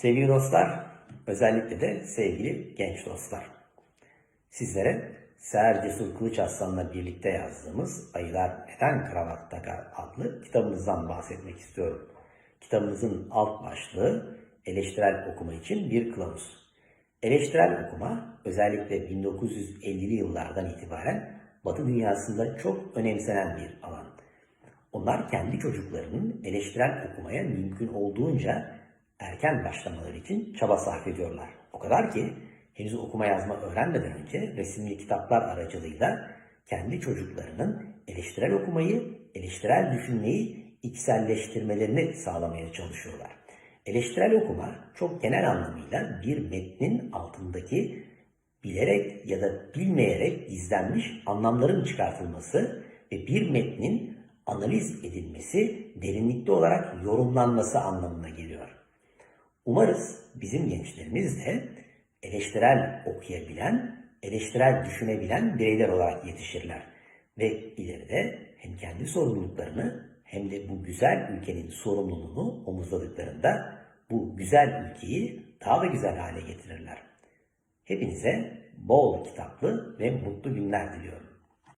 Sevgili dostlar, özellikle de sevgili genç dostlar. Sizlere Seher Cesur Kılıç Aslan'la birlikte yazdığımız Ayılar Neden Kravat Takar adlı kitabımızdan bahsetmek istiyorum. Kitabımızın alt başlığı eleştirel okuma için bir kılavuz. Eleştirel okuma özellikle 1950'li yıllardan itibaren Batı dünyasında çok önemsenen bir alan. Onlar kendi çocuklarının eleştirel okumaya mümkün olduğunca erken başlamaları için çaba sarf ediyorlar. O kadar ki henüz okuma yazma öğrenmeden önce resimli kitaplar aracılığıyla kendi çocuklarının eleştirel okumayı, eleştirel düşünmeyi içselleştirmelerini sağlamaya çalışıyorlar. Eleştirel okuma çok genel anlamıyla bir metnin altındaki bilerek ya da bilmeyerek gizlenmiş anlamların çıkartılması ve bir metnin analiz edilmesi, derinlikli olarak yorumlanması anlamına geliyor. Umarız bizim gençlerimiz de eleştirel okuyabilen, eleştirel düşünebilen bireyler olarak yetişirler. Ve ileride hem kendi sorumluluklarını hem de bu güzel ülkenin sorumluluğunu omuzladıklarında bu güzel ülkeyi daha da güzel hale getirirler. Hepinize bol kitaplı ve mutlu günler diliyorum.